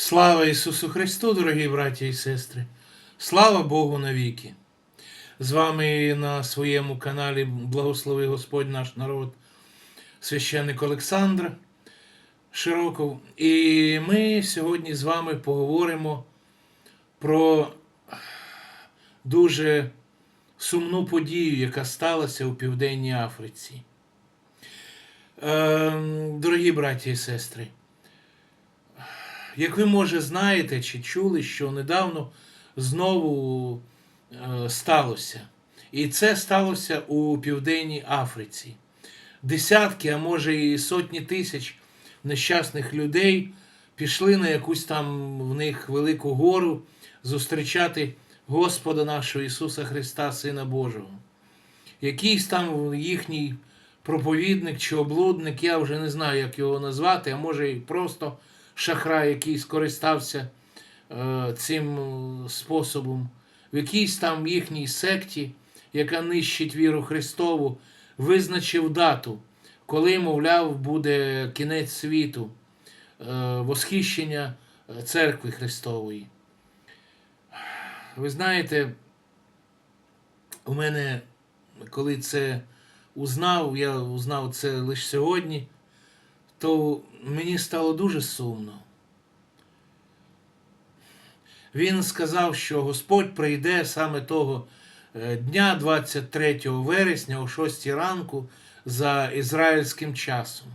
Слава Ісусу Христу, дорогі браті і сестри! Слава Богу навіки! З вами на своєму каналі Благослови Господь наш народ, священник Олександр Широков. І ми сьогодні з вами поговоримо про дуже сумну подію, яка сталася у Південній Африці. Е, Дорогі браті і сестри, як ви, може, знаєте чи чули, що недавно знову е, сталося. І це сталося у Південній Африці. Десятки, а може і сотні тисяч нещасних людей пішли на якусь там в них велику гору зустрічати Господа нашого Ісуса Христа, Сина Божого. Якийсь там їхній проповідник чи облудник, я вже не знаю, як його назвати, а може і просто шахрай, який скористався е, цим е, способом, в якійсь там їхній секті, яка нищить віру Христову, визначив дату, коли, мовляв, буде кінець світу, е, восхищення церкви Христової. Ви знаєте, у мене, коли це узнав, я узнав це лише сьогодні, то мені стало дуже сумно. Він сказав, що Господь прийде саме того е, дня, 23 вересня, о 6 ранку, за ізраїльським часом.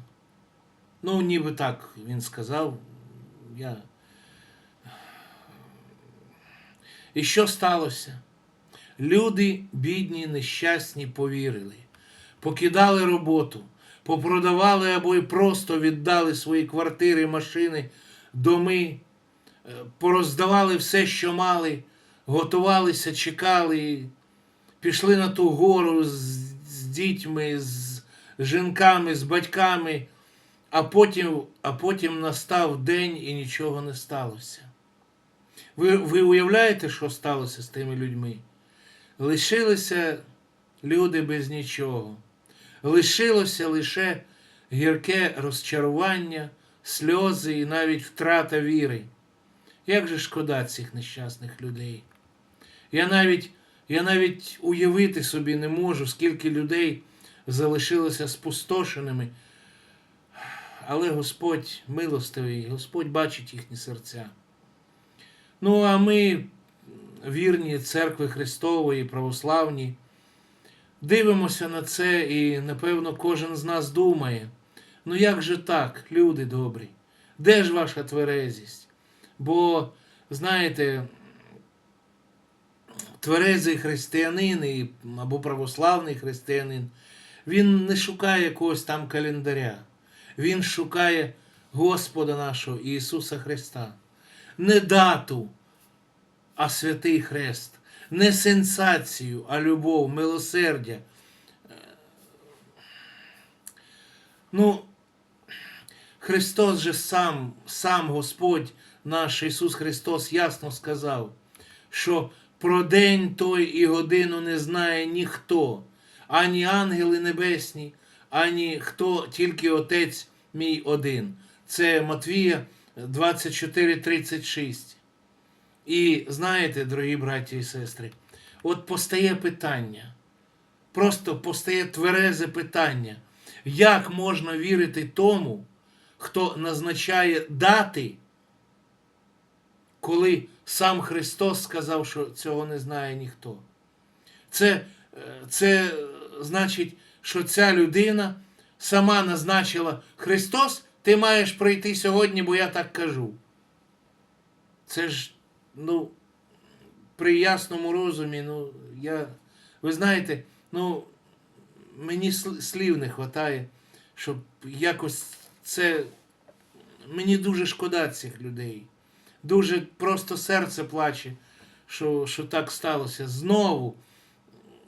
Ну, ніби так він сказав. Я... І що сталося? Люди, бідні, нещасні, повірили, покидали роботу, попродавали або й просто віддали свої квартири, машини, доми, е, пороздавали все, що мали, готувалися, чекали, пішли на ту гору з, з дітьми, з жінками, з батьками, а потім, а потім настав день і нічого не сталося. Ви, ви уявляєте, що сталося з тими людьми? Лишилися люди без нічого. Лишилося лише гірке розчарування, сльози і навіть втрата віри. Як же шкода цих нещасних людей? Я навіть, я навіть уявити собі не можу, скільки людей залишилося спустошеними. Але Господь милостивий, Господь бачить їхні серця. Ну, а ми, вірні церкви Христової, православні, дивимося на це і, напевно, кожен з нас думає: ну як же так, люди добрі? Де ж ваша тверезість? Бо, знаєте, тверезий християнин або православний християнин, він не шукає якогось там календаря. Він шукає Господа нашого Ісуса Христа. Не дату, а святий хрест. Не сенсацію, а любов, милосердя. Ну, Христос же сам, сам Господь наш Ісус Христос ясно сказав, що про день той і годину не знає ніхто, ані ангели небесні, ані хто, тільки Отець мій один. Це Матвія 24:36. І знаєте, дорогі браті і сестри, от постає питання, просто постає тверезе питання, як можна вірити тому, хто назначає дати, коли сам Христос сказав, що цього не знає ніхто. Це, е, це значить, що ця людина сама назначила Христос, ти маєш прийти сьогодні, бо я так кажу. Це ж, ну, при ясному розумі, ну, я, ви знаєте, ну, мені слів не вистачає, щоб якось це. Мені дуже шкода цих людей. Дуже просто серце плаче, що, що так сталося. Знову.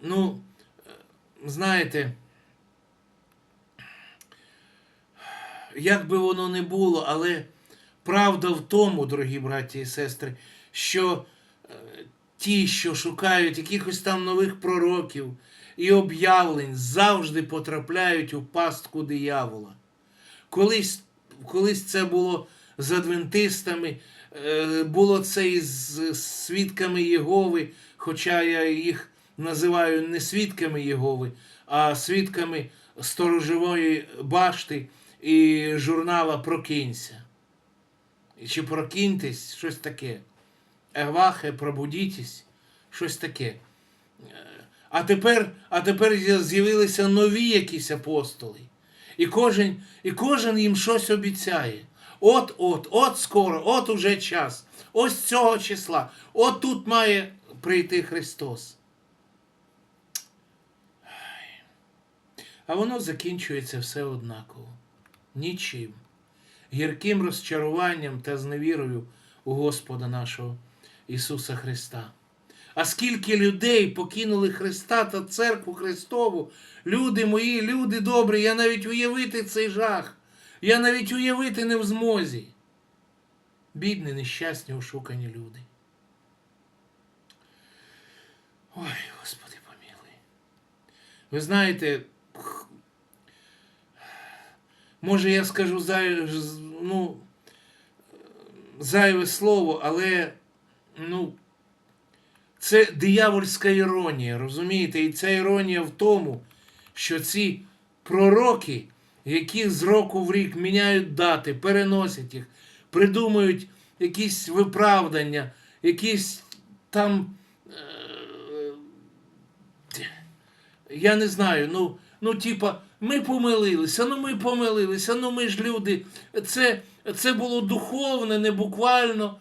Ну, знаєте, як би воно не було, але правда в тому, дорогі браті і сестри, що е, ті, що шукають якихось там нових пророків і об'явлень, завжди потрапляють у пастку диявола. Колись, колись це було з адвентистами, е, було це і з свідками Єгови, хоча я їх називаю не свідками Єгови, а свідками сторожової башти і журнала Прокинься. Чи прокиньтесь, щось таке. Евахе, пробудітесь, щось таке. Е, А тепер, а тепер з'явилися нові якісь апостоли. І кожен, і кожен їм щось обіцяє. От, от, от скоро, от уже час. Ось цього числа. От тут має прийти Христос. А воно закінчується все однаково. Нічим. Гірким розчаруванням та зневірою у Господа нашого Ісуса Христа. А скільки людей покинули Христа та церкву Христову, люди мої, люди добрі, я навіть уявити цей жах, я навіть уявити не в змозі. Бідні, нещасні, ошукані люди. Ой, Господи, помилуй. Ви знаєте, може я скажу зай, ну, зайве слово, але ну, це диявольська іронія, розумієте? І ця іронія в тому, що ці пророки, які з року в рік міняють дати, переносять їх, придумують якісь виправдання, якісь там. е, Я не знаю, ну, ну типа, ми помилилися, ну ми помилилися, ну ми ж люди. Це, це було духовне, не буквально.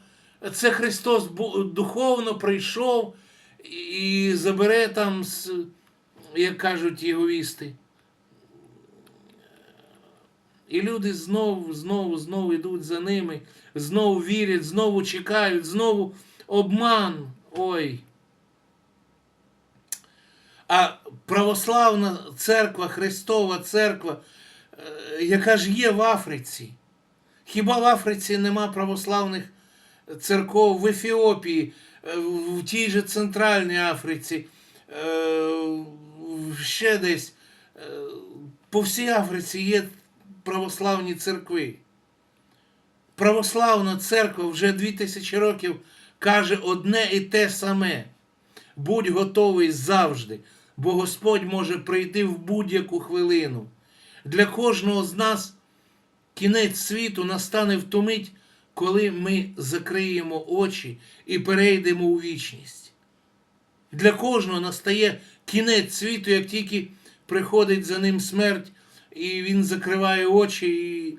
Це Христос духовно прийшов і забере там, як кажуть єговісти. І люди знову, знову, знову йдуть за ними, знову вірять, знову чекають, знову обман. Ой. А православна церква, Христова церква, е, яка ж є в Африці. Хіба в Африці нема православних церков в Ефіопії, е, в тій же Центральній Африці, е, ще десь. Е, По всій Африці є православні церкви. Православна церква вже 2000 років каже одне і те саме. Будь готовий завжди, бо Господь може прийти в будь-яку хвилину. Для кожного з нас кінець світу настане в ту мить, коли ми закриємо очі і перейдемо у вічність. Для кожного настає кінець світу, як тільки приходить за ним смерть, і він закриває очі і,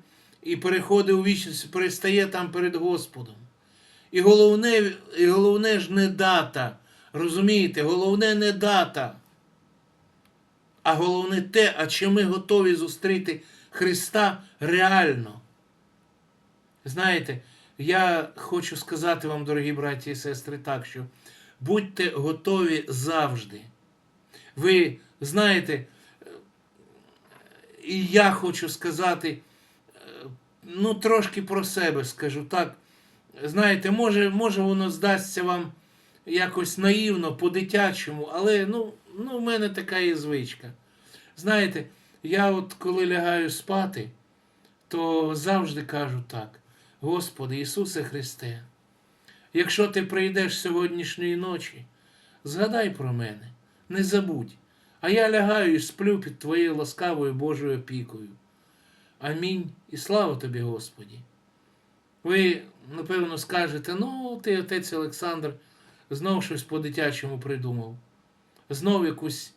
і переходить у вічність, перестає там перед Господом. І головне, і головне ж не дата. Розумієте, головне не дата. А головне те, а чи ми готові зустріти Христа реально. Знаєте, я хочу сказати вам, дорогі браті і сестри, так, що будьте готові завжди. Ви знаєте, і я хочу сказати, ну, трошки про себе скажу так. Знаєте, може, може воно здасться вам якось наївно, по-дитячому, але ну, ну, в мене така є звичка. Знаєте, я от коли лягаю спати, то завжди кажу так: Господи Ісусе Христе, якщо ти прийдеш сьогоднішньої ночі, згадай про мене, не забудь, а я лягаю і сплю під Твоєю ласкавою Божою опікою. Амінь і слава тобі, Господі. Ви, напевно, скажете, ну, ти, отець Олександр, знов щось по-дитячому придумав, знов якусь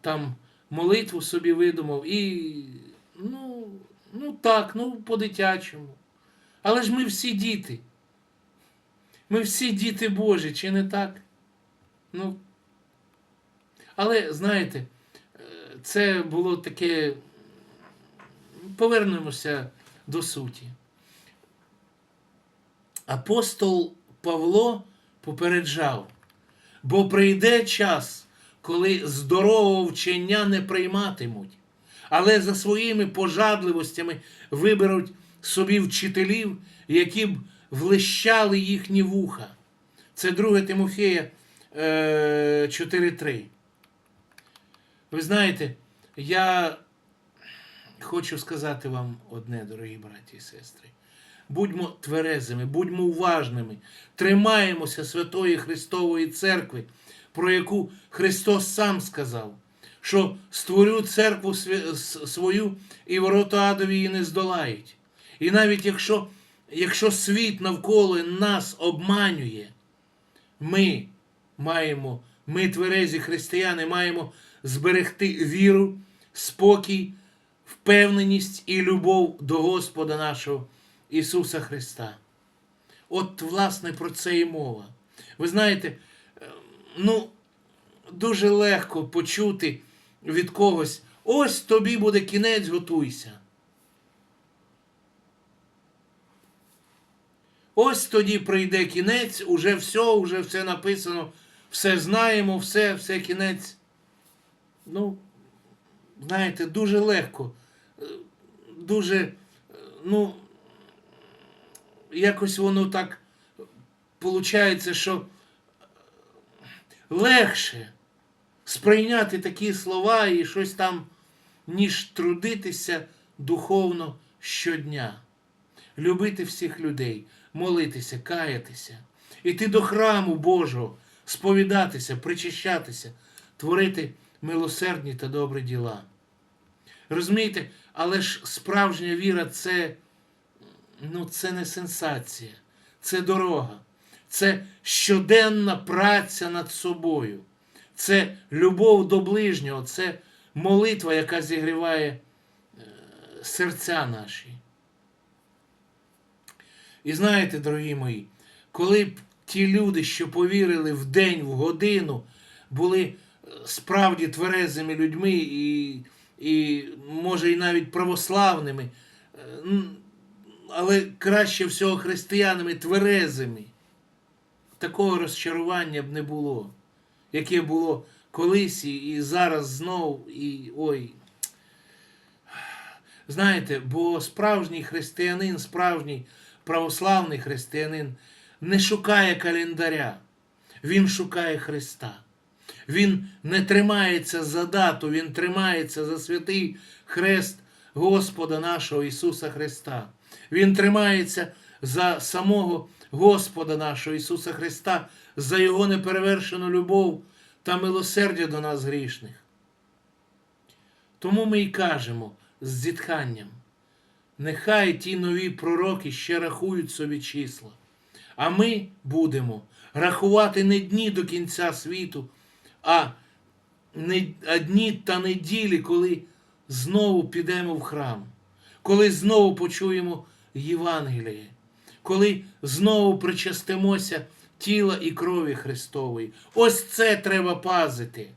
там молитву собі видумав і. Ну, ну так, ну по-дитячому. Але ж ми всі діти. Ми всі діти Божі, чи не так? Ну. Але знаєте, це було таке. Повернемося до суті. Апостол Павло попереджав, бо прийде час, коли здорового вчення не прийматимуть, але за своїми пожадливостями виберуть собі вчителів, які б влищали їхні вуха. Це 2 Тимофея е, 4.3. Ви знаєте, я хочу сказати вам одне, дорогі браті і сестри. будьмо тверезими, будьмо уважними, тримаємося Святої Христової Церкви, про яку Христос сам сказав, що створю церкву свою і ворота адові її не здолають. І навіть якщо, якщо світ навколо нас обманює, ми маємо, ми, тверезі християни, маємо зберегти віру, спокій, впевненість і любов до Господа нашого Ісуса Христа. От, власне, про це і мова. Ви знаєте, е, ну, дуже легко почути від когось: ось тобі буде кінець, готуйся. Ось тоді прийде кінець, уже все, уже все написано, все знаємо, все, все кінець. Ну, знаєте, дуже легко. Дуже, ну, якось воно так виходить, що легше сприйняти такі слова і щось там, ніж трудитися духовно щодня любити всіх людей, молитися, каятися, іти до храму Божого, сповідатися, причащатися, творити милосердні та добрі діла. Розумієте, але ж справжня віра це, ну, це не сенсація, це дорога, це щоденна праця над собою, це любов до ближнього, це молитва, яка зігріває е, серця наші. І знаєте, дорогі мої, коли б ті люди, що повірили в день, в годину, були е, справді тверезими людьми і, і може, і навіть православними, е, але краще всього християнами тверезими, такого розчарування б не було, яке було колись і, зараз знов, і ой. Знаєте, бо справжній християнин, справжній православний християнин не шукає календаря, він шукає Христа. Він не тримається за дату, він тримається за святий хрест Господа нашого Ісуса Христа. Він тримається за самого Господа нашого Ісуса Христа, за Його неперевершену любов та милосердя до нас грішних. Тому ми й кажемо з зітханням. Нехай ті нові пророки ще рахують собі числа, а ми будемо рахувати не дні до кінця світу, а, не, а дні та неділі, коли знову підемо в храм, коли знову почуємо Євангеліє, коли знову причастимося тіла і крові Христової. Ось це треба пазити.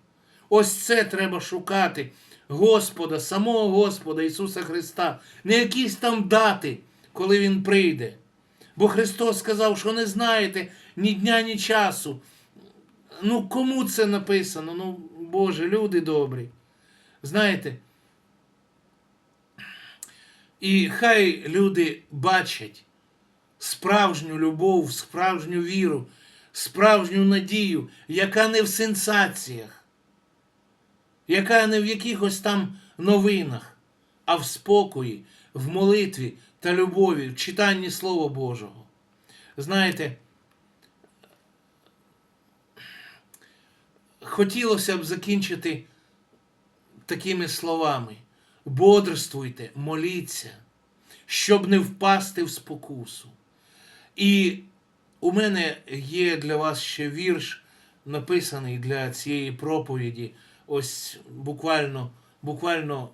Ось це треба шукати Господа, самого Господа Ісуса Христа, не якісь там дати, коли Він прийде. Бо Христос сказав, що не знаєте ні дня, ні часу. Ну, кому це написано? Ну, Боже, люди добрі. Знаєте, і хай люди бачать справжню любов, справжню віру, справжню надію, яка не в сенсаціях, яка не в якихось там новинах, а в спокої, в молитві та любові, в читанні Слова Божого. Знаєте, хотілося б закінчити такими словами: бодрствуйте, моліться, щоб не впасти в спокусу. І у мене є для вас ще вірш, написаний для цієї проповіді. Ось буквально, буквально,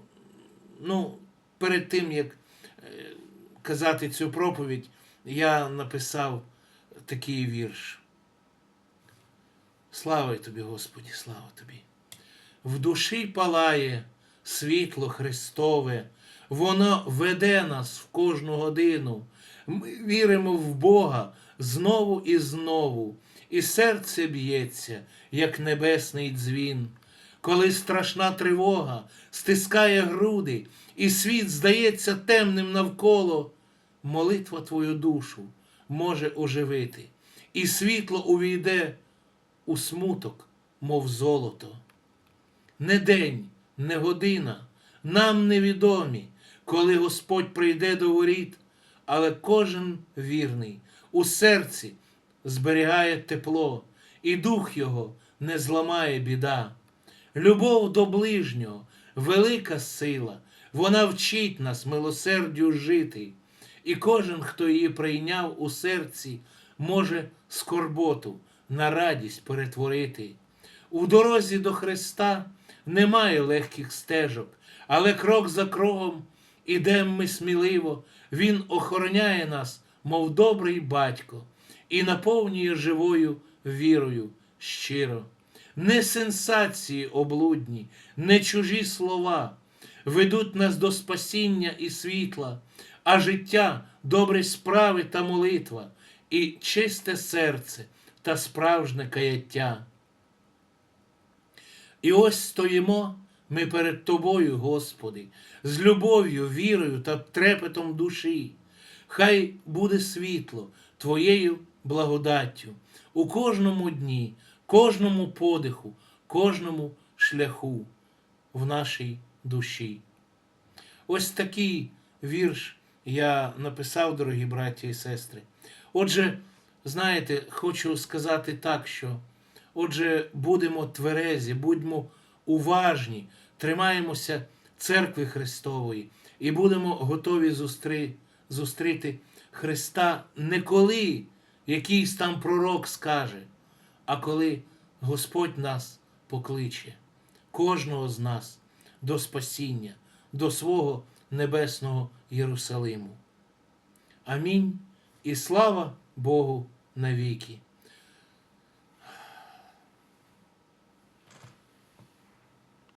ну, перед тим, як е, казати цю проповідь, я написав такий вірш. Слава тобі, Господі, слава тобі. В душі палає світло Христове, воно веде нас в кожну годину. Ми віримо в Бога знову і знову, і серце б'ється, як небесний дзвін. Коли страшна тривога стискає груди, і світ здається темним навколо, молитва твою душу може оживити, і світло увійде у смуток, мов золото. Не день, не година, нам невідомі, коли Господь прийде до воріт, але кожен вірний у серці зберігає тепло, і дух його не зламає біда. Любов до ближнього велика сила, вона вчить нас милосердю жити, і кожен, хто її прийняв у серці, може скорботу на радість перетворити. У дорозі до Христа немає легких стежок, але крок за кроком ідем ми сміливо, Він охороняє нас, мов добрий батько, і наповнює живою вірою щиро. Не сенсації облудні, не чужі слова ведуть нас до спасіння і світла, а життя, добрі справи та молитва, і чисте серце та справжнє каяття. І ось стоїмо ми перед Тобою, Господи, з любов'ю, вірою та трепетом душі. Хай буде світло Твоєю благодаттю у кожному дні, кожному подиху, кожному шляху в нашій душі. Ось такий вірш я написав, дорогі браті і сестри. Отже, знаєте, хочу сказати так, що отже, будемо тверезі, будьмо уважні, тримаємося церкви Христової і будемо готові зустри, зустріти Христа не коли якийсь там пророк скаже, а коли Господь нас покличе, кожного з нас до спасіння, до свого небесного Єрусалиму. Амінь і слава Богу навіки.